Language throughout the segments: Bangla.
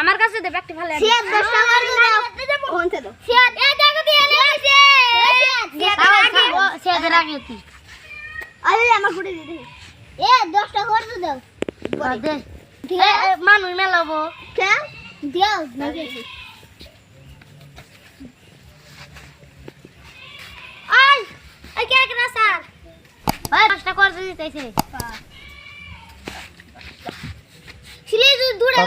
আমার কাছে দেবে একটা ভালো টাকা দাও। দাও। এই দেখো দিয়ে তুই আরে আমার ফুটে দি দে। এ 10 টাকা করে দাও। দে। মানুষ মেলাবো। কে? দাও নাকি আই কে কেনা স্যার ভাই করে দিতেছে।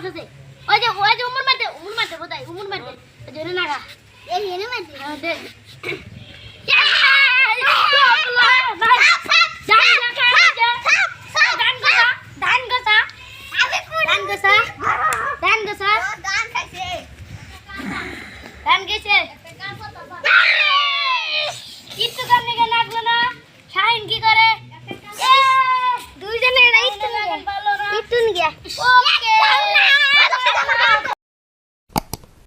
মানুষ আছে ওই যে ওই যে উমর মারতে উমর মারতে বোধহয় উমর মারতে। ওই জন্য নাগা এই এনে মারতে? হ্যাঁ দেখ ধান গেছে। 我要给妈